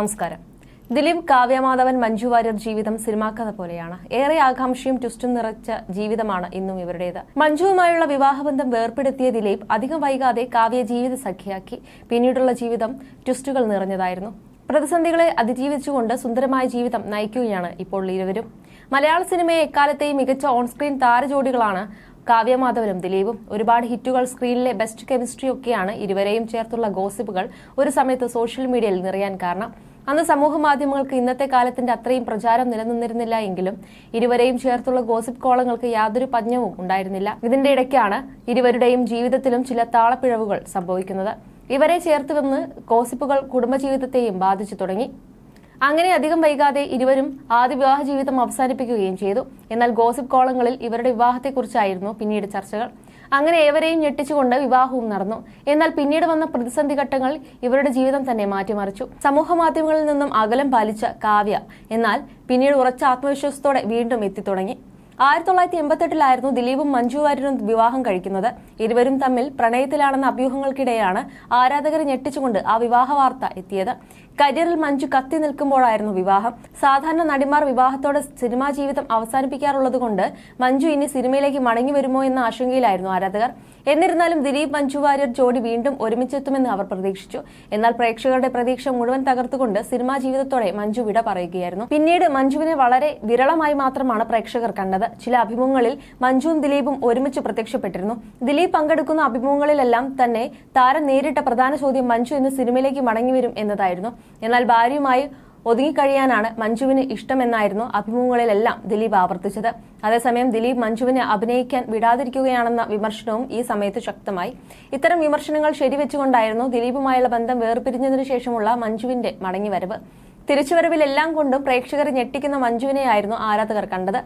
നമസ്കാരം. ദിലീപ് കാവ്യമാധവൻ മഞ്ജു വാര്യർ ജീവിതം സിനിമാ കഥ പോലെയാണ്. ഏറെ ആകാംക്ഷയും ട്വിസ്റ്റും നിറച്ച ജീവിതമാണ് ഇന്നും ഇവരുടേത്. മഞ്ജുവുമായുള്ള വിവാഹബന്ധം വേർപ്പെടുത്തിയ ദിലീപ് അധികം വൈകാതെ കാവ്യ ജീവിത സഖിയാക്കി. പിന്നീടുള്ള ജീവിതം ട്വിസ്റ്റുകൾ നിറഞ്ഞതായിരുന്നു. പ്രതിസന്ധികളെ അതിജീവിച്ചുകൊണ്ട് സുന്ദരമായ ജീവിതം നയിക്കുകയാണ് ഇപ്പോൾ ഇരുവരും. മലയാള സിനിമയെ എക്കാലത്തെയും മികച്ച ഓൺ സ്ക്രീൻ താരജോഡികളാണ് കാവ്യമാധവനും ദിലീപും. ഒരുപാട് ഹിറ്റുകൾ സ്ക്രീനിലെ ബെസ്റ്റ് കെമിസ്ട്രി ഒക്കെയാണ് ഇരുവരെയും ചേർത്തുള്ള ഗോസിപ്പുകൾ ഒരു സമയത്ത് സോഷ്യൽ മീഡിയയിൽ നിറയാൻ കാരണം. അന്ന് സമൂഹ മാധ്യമങ്ങൾക്ക് ഇന്നത്തെ കാലത്തിന്റെ അത്രയും പ്രചാരം നിലനിന്നിരുന്നില്ല എങ്കിലും ഇരുവരെയും ചേർത്തുള്ള ഗോസിപ്പ് കോളങ്ങൾക്ക് യാതൊരു പഞ്ഞവും ഉണ്ടായിരുന്നില്ല. ഇതിന്റെ ഇടയ്ക്കാണ് ഇരുവരുടെയും ജീവിതത്തിലും ചില താളപ്പിഴവുകൾ സംഭവിക്കുന്നത്. ഇവരെ ചേർത്ത് വന്ന് ഗോസിപ്പുകൾ കുടുംബജീവിതത്തെയും ബാധിച്ചു തുടങ്ങി. അങ്ങനെ അധികം വൈകാതെ ഇരുവരും ആദ്യ വിവാഹ ജീവിതം അവസാനിപ്പിക്കുകയും ചെയ്തു. എന്നാൽ ഗോസിപ്പ് കോളങ്ങളിൽ ഇവരുടെ വിവാഹത്തെക്കുറിച്ചായിരുന്നു പിന്നീട് ചർച്ചകൾ. അങ്ങനെ ഏവരെയും ഞെട്ടിച്ചുകൊണ്ട് വിവാഹവും നടന്നു. എന്നാൽ പിന്നീട് വന്ന പ്രതിസന്ധി ഘട്ടങ്ങൾ ഇവരുടെ ജീവിതം തന്നെ മാറ്റിമറിച്ചു. സമൂഹ മാധ്യമങ്ങളിൽ നിന്നും അകലം പാലിച്ച കാവ്യ എന്നാൽ പിന്നീട് ഉറച്ച ആത്മവിശ്വാസത്തോടെ വീണ്ടും എത്തിത്തുടങ്ങി ആയിരത്തി തൊള്ളായിരത്തി എൺപത്തെട്ടിലായിരുന്നു ദിലീപും മഞ്ജു വാര്യരും വിവാഹം കഴിക്കുന്നത്. ഇരുവരും തമ്മിൽ പ്രണയത്തിലാണെന്ന അഭ്യൂഹങ്ങൾക്കിടെയാണ് ആരാധകർ ഞെട്ടിച്ചുകൊണ്ട് ആ വിവാഹ വാർത്ത എത്തിയത്. കരിയറിൽ മഞ്ജു കത്തി നിൽക്കുമ്പോഴായിരുന്നു വിവാഹം. സാധാരണ നടിമാർ വിവാഹത്തോടെ സിനിമാ ജീവിതം അവസാനിപ്പിക്കാറുള്ളതുകൊണ്ട് മഞ്ജു ഇനി സിനിമയിലേക്ക് മടങ്ങി വരുമോ എന്ന ആശങ്കയിലായിരുന്നു ആരാധകർ. എന്നിരുന്നാലും ദിലീപ് മഞ്ജു വാര്യർ ജോഡി വീണ്ടും ഒരുമിച്ചെത്തുമെന്ന് അവർ പ്രതീക്ഷിച്ചു. എന്നാൽ പ്രേക്ഷകരുടെ പ്രതീക്ഷ മുഴുവൻ തകർത്തുകൊണ്ട് സിനിമാ ജീവിതത്തോടെ മഞ്ജു വിട പറയുകയായിരുന്നു. പിന്നീട് മഞ്ജുവിനെ വളരെ വിരളമായി മാത്രമാണ് പ്രേക്ഷകർ കണ്ടത്. ചില അഭിമുഖങ്ങളിൽ മഞ്ജുവും ദിലീപും ഒരുമിച്ച് പ്രത്യക്ഷപ്പെട്ടിരുന്നു. ദിലീപ് പങ്കെടുക്കുന്ന അഭിമുഖങ്ങളിലെല്ലാം തന്നെ താരം നേരിട്ട പ്രധാന ചോദ്യം മഞ്ജു ഇന്ന് സിനിമയിലേക്ക് മടങ്ങി വരും എന്നതായിരുന്നു. എന്നാൽ ഭാര്യയുമായി ഒതുങ്ങിക്കഴിയാനാണ് മഞ്ജുവിന് ഇഷ്ടമെന്നായിരുന്നു അഭിമുഖങ്ങളിലെല്ലാം ദിലീപ് ആവർത്തിച്ചത്. അതേസമയം ദിലീപ് മഞ്ജുവിനെ അഭിനയിക്കാൻ വിടാതിരിക്കുകയാണെന്ന വിമർശനവും ഈ സമയത്ത് ശക്തമായി. ഇത്തരം വിമർശനങ്ങൾ ശരിവെച്ചുകൊണ്ടായിരുന്നു ദിലീപുമായുള്ള ബന്ധം വേർപിരിഞ്ഞതിനു ശേഷമുള്ള മഞ്ജുവിന്റെ മടങ്ങിവരവ്. തിരിച്ചുവരവിലെല്ലാം കൊണ്ടും പ്രേക്ഷകർ ഞെട്ടിക്കുന്ന മഞ്ജുവിനെയായിരുന്നു ആരാധകർ കണ്ടത്.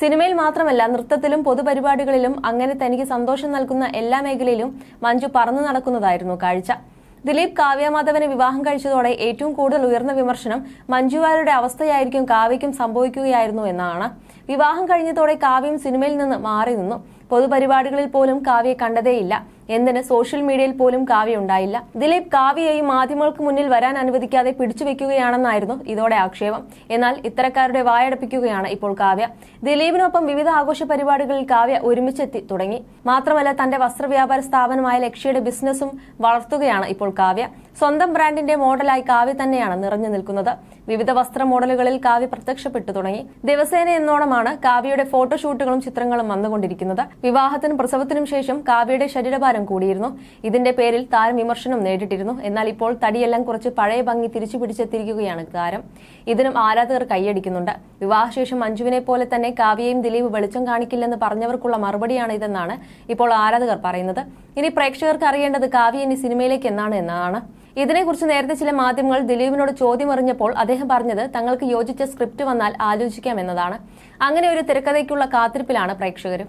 സിനിമയിൽ മാത്രമല്ല നൃത്തത്തിലും പൊതുപരിപാടികളിലും അങ്ങനെ തനിക്ക് സന്തോഷം നൽകുന്ന എല്ലാ മേഖലയിലും മഞ്ജു പറന്നു നടക്കുന്നതായിരുന്നു കാഴ്ച. ദിലീപ് കാവ്യമാധവനെ വിവാഹം കഴിച്ചതോടെ ഏറ്റവും കൂടുതൽ ഉയർന്ന വിമർശനം മഞ്ജുവാരുടെ അവസ്ഥയായിരിക്കും കാവ്യയ്ക്കും സംഭവിക്കുകയായിരുന്നു എന്നാണ്. വിവാഹം കഴിഞ്ഞതോടെ കാവ്യം സിനിമയിൽ നിന്ന് മാറി നിന്നു. പൊതുപരിപാടികളിൽ പോലും കാവ്യെ കണ്ടതേയില്ല. എന്തിന്? സോഷ്യൽ മീഡിയയിൽ പോലും കാവ്യ ഉണ്ടായില്ല. ദിലീപ് കാവ്യയെ മാധ്യമങ്ങൾക്ക് മുന്നിൽ വരാൻ അനുവദിക്കാതെ പിടിച്ചു വെക്കുകയാണെന്നായിരുന്നു ഇതോടെ ആക്ഷേപം. എന്നാൽ ഇത്തരക്കാരുടെ വായടപ്പിക്കുകയാണ് ഇപ്പോൾ കാവ്യ. ദിലീപിനൊപ്പം വിവിധ ആഘോഷ പരിപാടികളിൽ കാവ്യ ഒരുമിച്ചെത്തി തുടങ്ങി. മാത്രമല്ല തന്റെ വസ്ത്രവ്യാപാര സ്ഥാപനമായ ലക്ഷ്യയുടെ ബിസിനസ്സും വളർത്തുകയാണ് ഇപ്പോൾ കാവ്യ. സ്വന്തം ബ്രാൻഡിന്റെ മോഡലായി കാവ്യ തന്നെയാണ് നിറഞ്ഞു നിൽക്കുന്നത്. വിവിധ വസ്ത്ര മോഡലുകളിൽ കാവ്യ പ്രത്യക്ഷപ്പെട്ടു തുടങ്ങി. ദിവസേന എന്നോണമാണ് കാവ്യയുടെ ഫോട്ടോഷൂട്ടുകളും ചിത്രങ്ങളും വന്നുകൊണ്ടിരിക്കുന്നത്. വിവാഹത്തിനും പ്രസവത്തിനും ശേഷം കാവ്യയുടെ ശരീരഭാരം കൂടിയിരുന്നു. ഇതിന്റെ പേരിൽ താരം വിമർശനം നേരിട്ടിരുന്നു. എന്നാൽ ഇപ്പോൾ തടിയെല്ലാം കുറച്ച് പഴയ ഭംഗി തിരിച്ചു പിടിച്ചെത്തിയിരിക്കുകയാണ് താരം. ഇതിനും ആരാധകർ കൈയടിക്കുന്നുണ്ട്. വിവാഹശേഷം മഞ്ജുവിനെ പോലെ തന്നെ കാവ്യയും ദിലീപ് വെളിച്ചം കാണിക്കില്ലെന്ന് പറഞ്ഞവർക്കുള്ള മറുപടിയാണ് ഇതെന്നാണ് ഇപ്പോൾ ആരാധകർ പറയുന്നത്. ഇനി പ്രേക്ഷകർക്ക് അറിയേണ്ടത് കാവ്യ ഇനി സിനിമയിലേക്ക് എന്നാണ് എന്നാണ്. ഇതിനെക്കുറിച്ച് നേരത്തെ ചില മാധ്യമങ്ങൾ ദിലീപിനോട് ചോദ്യം അറിഞ്ഞപ്പോൾ അദ്ദേഹം പറഞ്ഞത് തങ്ങൾക്ക് യോജിച്ച സ്ക്രിപ്റ്റ് വന്നാൽ ആലോചിക്കാം എന്നതാണ്. അങ്ങനെ ഒരു തിരക്കഥയ്ക്കുള്ള കാത്തിരിപ്പിലാണ് പ്രേക്ഷകരും.